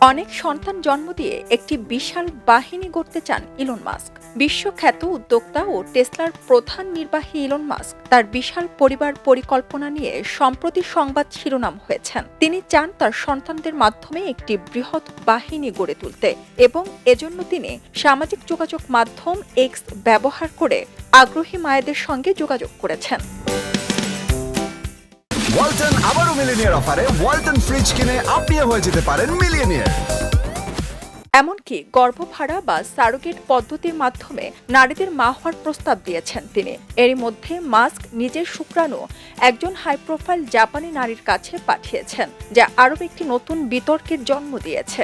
অনেক সন্তান জন্ম দিয়ে একটি বিশাল বাহিনী গড়তে চান ইলন মাস্ক। বিশ্বখ্যাত উদ্যোক্তা ও টেসলার প্রধান নির্বাহী ইলন মাস্ক তার বিশাল পরিবার পরিকল্পনা নিয়ে সম্প্রতি সংবাদ শিরোনাম হয়েছেন। তিনি চান তার সন্তানদের মাধ্যমে একটি বৃহৎ বাহিনী গড়ে তুলতে এবং এজন্য তিনি সামাজিক যোগাযোগ মাধ্যম এক্স ব্যবহার করে আগ্রহী মায়েদের সঙ্গে যোগাযোগ করেছেন। ওয়ালটন আবারও মিলিনিয়ার অফারে ওয়ালটন ফ্রিজ কিনে আপনিও হয়ে যেতে পারেন মিলিয়নিয়ার। এমনকি গর্ভভাড়া বা সারোগেট পদ্ধতির মাধ্যমে নারীদের মা হওয়ার প্রস্তাব দিয়েছেন তিনি। এরই মধ্যে মাস্ক নিজের শুক্রাণু একজন হাই প্রোফাইল জাপানি নারীর কাছে পাঠিয়েছেন, যা আরও একটি নতুন বিতর্কের জন্ম দিয়েছে।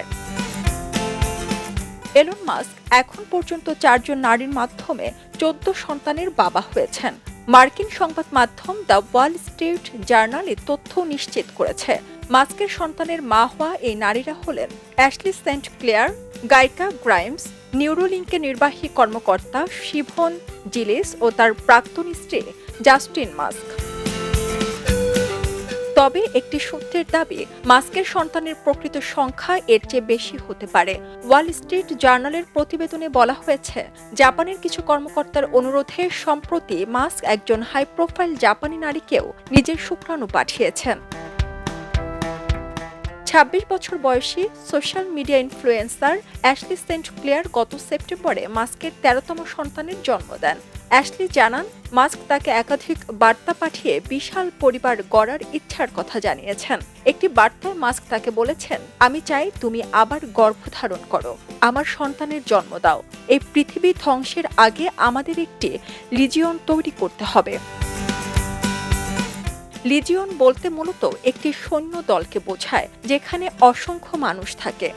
এলন মাস্ক এখন পর্যন্ত চারজন নারীর মাধ্যমে চোদ্দ সন্তানের বাবা হয়েছেন। মার্কিন সংবাদ মাধ্যম দ্য ওয়াল স্ট্রিট জার্নালে তথ্য নিশ্চিত করেছে। মাস্কের সন্তানের মা হওয়া এই নারীরা হলেন অ্যাশলি সেন্ট ক্লেয়ার, গায়িকা গ্রাইমস নিউরোলিঙ্কের নির্বাহী কর্মকর্তা শিভন জিলিস ও তার প্রাক্তন স্ত্রী জাস্টিন মাস্ক। তবে একটি সূত্রের দাবি, মাস্কের সন্তানের প্রকৃত সংখ্যা এর চেয়ে বেশি হতে পারে। ওয়াল স্ট্রিট জার্নালের প্রতিবেদনে বলা হয়েছে, জাপানের কিছু কর্মকর্তার অনুরোধে সম্প্রতি মাস্ক একজন হাই প্রোফাইল জাপানি নারীকেও নিজের শুক্রাণু পাঠিয়েছেন। ছাব্বিশ বছর বয়সী social media influencer Ashley St Clair গত সেপ্টেম্বরে মাস্কের তেরোতম সন্তানের জন্ম দেন। অ্যাশলি জানান, মাস্ক তাকে একাধিক বার্তা পাঠিয়ে বিশাল পরিবার গড়ার ইচ্ছার কথা জানিয়েছেন। একটি বার্তায় মাস্ক তাকে বলেছেন, আমি চাই তুমি আবার গর্ভধারণ করো। আমার সন্তানের জন্ম দাও। এই পৃথিবী ধ্বংসের আগে আমাদের একটি লিজিয়ন তৈরি করতে হবে। লিজিয়ন বলতে মূলত একটি সৈন্য দলকে বোঝায়, যেখানে অসংখ্য মানুষ থাকে।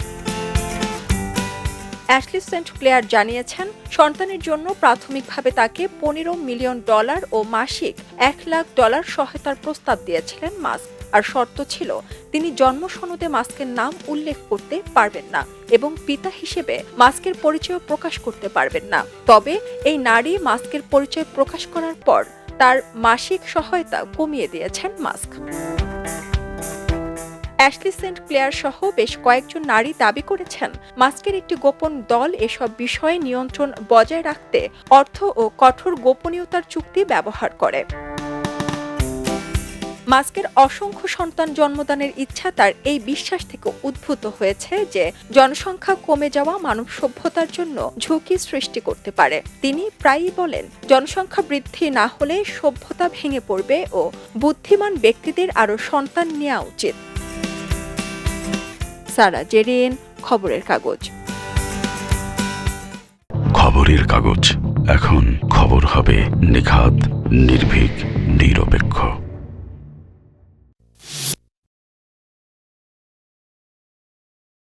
অ্যাশলি সেন্ট ক্লেয়ার জানিয়েছেন, সন্তানের জন্য প্রাথমিকভাবে তাকে পনেরো মিলিয়ন ডলার ও মাসিক এক লাখ ডলার সহায়তার প্রস্তাব দিয়েছিলেন মাস্ক। আর শর্ত ছিল, তিনি জন্ম সনদে মাস্কের নাম উল্লেখ করতে পারবেন না এবং পিতা হিসেবে মাস্কের পরিচয় প্রকাশ করতে পারবেন না। তবে এই নারী মাস্কের পরিচয় প্রকাশ করার পর তার মাসিক সহায়তা কমিয়ে দিয়েছেন মাস্ক। অ্যাশলি সেন্ট ক্লেয়ার সহ বেশ কয়েকজন নারী দাবি করেছেন, মাস্কের একটি গোপন দল এসব বিষয়ে নিয়ন্ত্রণ বজায় রাখতে অর্থ ও কঠোর গোপনীয়তার চুক্তি ব্যবহার করে। মাস্কের অসংখ্য সন্তান জন্মদানের ইচ্ছা তার এই বিশ্বাস থেকে উদ্ভূত হয়েছে যে জনসংখ্যা কমে যাওয়া মানব সভ্যতার জন্য ঝুঁকি সৃষ্টি করতে পারে। তিনি প্রায়ই বলেন, জনসংখ্যা বৃদ্ধি না হলে সভ্যতা ভেঙে পড়বে ও বুদ্ধিমান ব্যক্তিদের আরও সন্তান নেওয়া উচিত। সারা জেরিন খবরের কাগজ। খবরের কাগজ। এখন খবর হবে নিখাত নির্ভীক নিরপেক্ষ।